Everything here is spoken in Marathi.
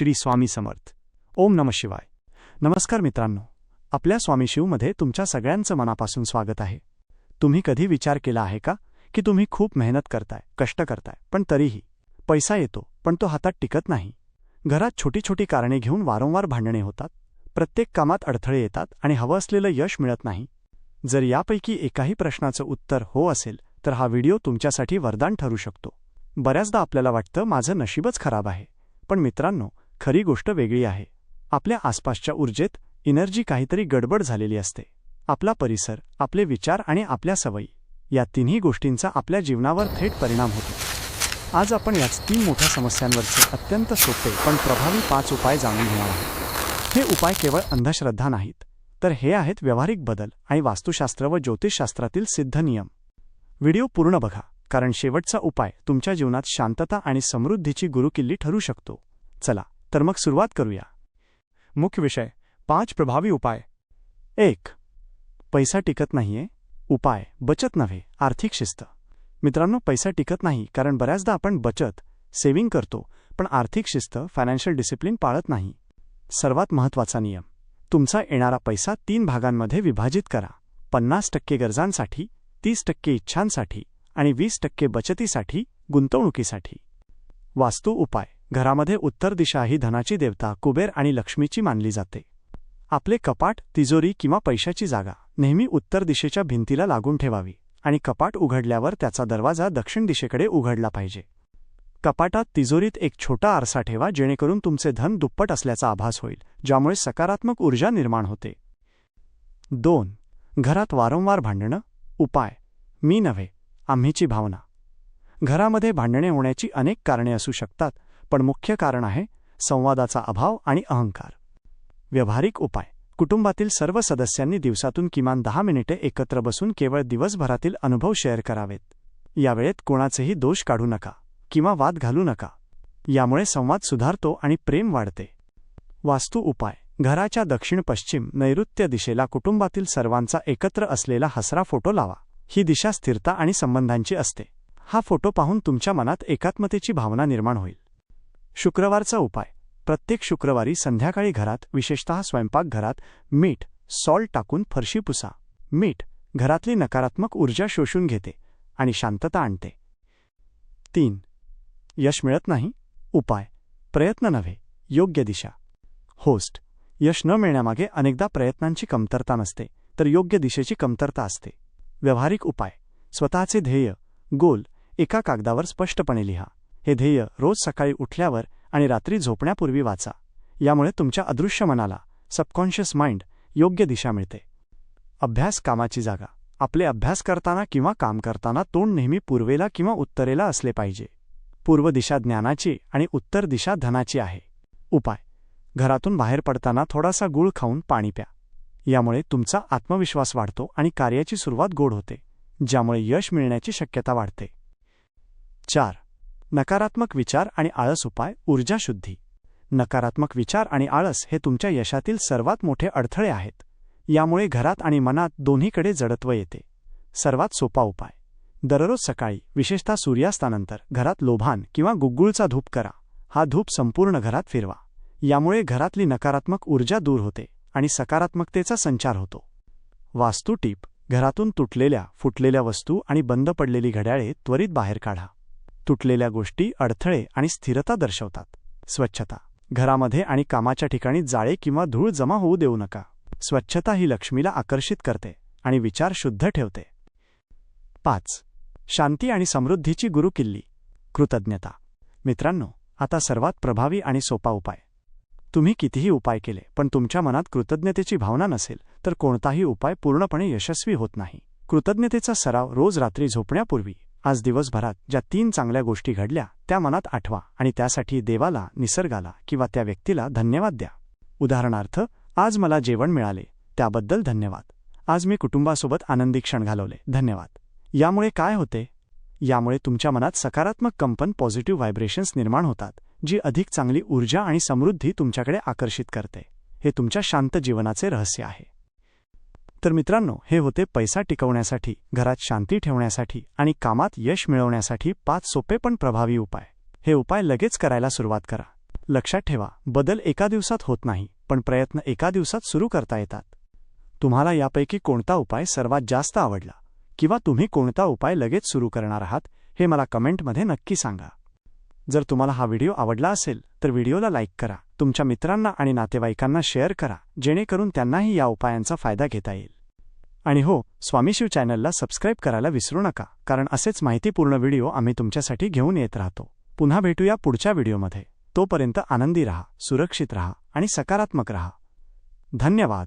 श्री स्वामी समर्थ. ओम नम शिवाय. नमस्कार मित्रांनो. आपल्या स्वामी शिवमध्ये तुमच्या सगळ्यांचं मनापासून स्वागत आहे. तुम्ही कधी विचार केला आहे का? की तुम्ही खूप मेहनत करताय कष्ट करताय पण तरीही पैसा येतो पण तो हातात टिकत नाही. घरात छोटी छोटी कारणे घेऊन वारंवार भांडणे होतात. प्रत्येक कामात अडथळे येतात आणि हवं असलेलं यश मिळत नाही. जर यापैकी एकाही प्रश्नाचं उत्तर हो असेल तर हा व्हिडिओ तुमच्यासाठी वरदान ठरू शकतो. बऱ्याचदा आपल्याला वाटतं माझं नशीबच खराब आहे. पण मित्रांनो खरी गोष्ट वेगळी आहे. आपल्या आसपासच्या ऊर्जेत एनर्जी काहीतरी गडबड झालेली असते. आपला परिसर आपले विचार आणि आपल्या सवयी या तिन्ही गोष्टींचा आपल्या जीवनावर थेट परिणाम होतो. आज आपण याच तीन मोठ्या समस्यांवरचे अत्यंत सोपे पण प्रभावी पाच उपाय जाणून घेणार आहोत. हे उपाय केवळ अंधश्रद्धा नाहीत तर हे आहेत व्यावहारिक बदल आणि वास्तुशास्त्र व ज्योतिषशास्त्रातील सिद्ध नियम. व्हिडिओ पूर्ण बघा कारण शेवटचा उपाय तुमच्या जीवनात शांतता आणि समृद्धीची गुरुकिल्ली ठरू शकतो. चला तर मग सुरुवात करूया. मुख्य विषय पाच प्रभावी उपाय. एक पैसा टिकत नाहीये. उपाय बचत नव्हे आर्थिक शिस्त. मित्रांनो पैसा टिकत नाही कारण बऱ्याचदा आपण बचत सेव्हिंग करतो पण आर्थिक शिस्त फायनान्शियल डिसिप्लिन पाळत नाही. सर्वात महत्त्वाचा नियम तुमचा येणारा पैसा तीन भागांमध्ये विभाजित करा. पन्नास टक्के गरजांसाठी तीस टक्के इच्छांसाठी आणि वीस टक्के बचतीसाठी गुंतवणुकीसाठी. वास्तू उपाय घरामध्ये उत्तर दिशा ही धनाची देवता कुबेर आणि लक्ष्मीची मानली जाते. आपले कपाट तिजोरी किंवा पैशाची जागा नेहमी उत्तर दिशेच्या भिंतीला लागून ठेवावी आणि कपाट उघडल्यावर त्याचा दरवाजा दक्षिण दिशेकडे उघडला पाहिजे. कपाटात तिजोरीत एक छोटा आरसा ठेवा जेणेकरून तुमचे धन दुप्पट असल्याचा आभास होईल ज्यामुळे सकारात्मक ऊर्जा निर्माण होते. दोन. घरात वारंवार भांडणं. उपाय. मी नव्हे आम्हीची भावना. घरामध्ये भांडणे होण्याची अनेक कारणे असू शकतात पण मुख्य कारण आहे संवादाचा अभाव आणि अहंकार. व्यवहारिक उपाय. कुटुंबातील सर्व सदस्यांनी दिवसातून किमान दहा मिनिटे एकत्र बसून केवळ दिवसभरातील अनुभव शेअर करावेत. या वेळेत कोणाचेही दोष काढू नका किंवा वाद घालू नका. यामुळे संवाद सुधारतो आणि प्रेम वाढते. वास्तू उपाय. घराच्या दक्षिण पश्चिम नैऋत्य दिशेला कुटुंबातील सर्वांचा एकत्र असलेला हसरा फोटो लावा. ही दिशा स्थिरता आणि संबंधांची असते. हा फोटो पाहून तुमच्या मनात एकात्मतेची भावना निर्माण होईल. शुक्रवारचा उपाय. प्रत्येक शुक्रवारी संध्याकाळी घरात विशेषतः स्वयंपाकघरात मीठ सॉल्ट टाकून फरशी पुसा. मीठ घरातली नकारात्मक ऊर्जा शोषून घेते आणि शांतता आणते. तीन यश मिळत नाही? उपाय. प्रयत्न नव्हे योग्य दिशा. होस्ट. यश न मिळण्यामागे अनेकदा प्रयत्नांची कमतरता नसते तर योग्य दिशेची कमतरता असते. व्यावहारिक उपाय. स्वतःचे ध्येय. गोल. एका कागदावर स्पष्टपणे लिहा. हे ध्येय रोज सकाळी उठल्यावर आणि रात्री झोपण्यापूर्वी वाचा. यामुळे तुमच्या अदृश्य मनाला सबकॉन्शियस माइंड योग्य दिशा मिळते. अभ्यास कामाची जागा. आपले अभ्यास करताना किंवा काम करताना तोंड नेहमी पूर्वेला किंवा उत्तरेला असले पाहिजे. पूर्व दिशा ज्ञानाची आणि उत्तर दिशा धनाची आहे. उपाय. घरातून बाहेर पडताना थोडासा गुळ खाऊन पाणी प्या. यामुळे तुमचा आत्मविश्वास वाढतो आणि कार्याची सुरुवात गोड होते ज्यामुळे यश मिळण्याची शक्यता वाढते. चार. नकारात्मक विचार आणि आळस उपाय ऊर्जा शुद्धी. नकारात्मक विचार आणि आळस हे तुमच्या यशातील सर्वात मोठे अडथळे आहेत. यामुळे घरात आणि मनात दोन्हीकडे जडत्व येते. सर्वात सोपा उपाय. दररोज सकाळी विशेषतः सूर्यास्तानंतर घरात लोभान किंवा गुग्गुळचा धूप करा. हा धूप संपूर्ण घरात फिरवा. यामुळे घरातली नकारात्मक ऊर्जा दूर होते आणि सकारात्मकतेचा संचार होतो. वास्तू टीप. घरातून तुटलेल्या फुटलेल्या वस्तू आणि बंद पडलेली घड्याळे त्वरित बाहेर काढा. तुटलेल्या गोष्टी अडथळे आणि स्थिरता दर्शवतात. स्वच्छता. घरामध्ये आणि कामाच्या ठिकाणी जाळे किंवा धूळ जमा होऊ देऊ नका. स्वच्छता ही लक्ष्मीला आकर्षित करते आणि विचार शुद्ध ठेवते. पाच. शांती आणि समृद्धीची गुरुकिल्ली. कृतज्ञता. मित्रांनो आता सर्वात प्रभावी आणि सोपा उपाय. तुम्ही कितीही उपाय केले पण तुमच्या मनात कृतज्ञतेची भावना नसेल तर कोणताही उपाय पूर्णपणे यशस्वी होत नाही. कृतज्ञतेचा सराव रोज रात्री झोपण्यापूर्वी आज दिवसभरात ज्या तीन चांगल्या गोष्टी घडल्या त्या मनात आठवा आणि त्यासाठी देवाला निसर्गाला किंवा त्या व्यक्तीला धन्यवाद द्या. उदाहरणार्थ आज मला जेवण मिळाले त्याबद्दल धन्यवाद. आज मी कुटुंबासोबत आनंदी क्षण घालवले धन्यवाद. यामुळे काय होते? यामुळे तुमच्या मनात सकारात्मक कंपन पॉझिटिव्ह व्हायब्रेशन्स निर्माण होतात जी अधिक चांगली ऊर्जा आणि समृद्धी तुमच्याकडे आकर्षित करते. हे तुमच्या शांत जीवनाचे रहस्य आहे. तर मित्रांनो हे होते पैसा टिकवण्यासाठी घरात शांती ठेवण्यासाठी आणि कामात यश मिळवण्यासाठी पाच सोपे पण प्रभावी उपाय. हे उपाय लगेच करायला सुरुवात करा. लक्षात ठेवा बदल एका दिवसात होत नाही पण प्रयत्न एका दिवसात सुरू करता येतात. तुम्हाला यापैकी कोणता उपाय सर्वात जास्त आवडला? किंवा तुम्ही कोणता उपाय लगेच सुरू करणार आहात हे मला कमेंटमध्ये नक्की सांगा. जर तुम्हाला हा व्हिडिओ आवडला असेल तर व्हिडिओला लाईक करा तुमच्या मित्रांना आणि नातेवाईकांना शेअर करा जेणेकरून त्यांनाही या उपायांचा फायदा घेता येईल. आणि हो स्वामीशिव चॅनलला सबस्क्राईब करायला विसरू नका कारण असेच माहितीपूर्ण व्हिडिओ आम्ही तुमच्यासाठी घेऊन येत राहतो. पुन्हा भेटूया पुढच्या व्हिडिओमध्ये. तोपर्यंत आनंदी रहा सुरक्षित रहा आणि सकारात्मक रहा. धन्यवाद.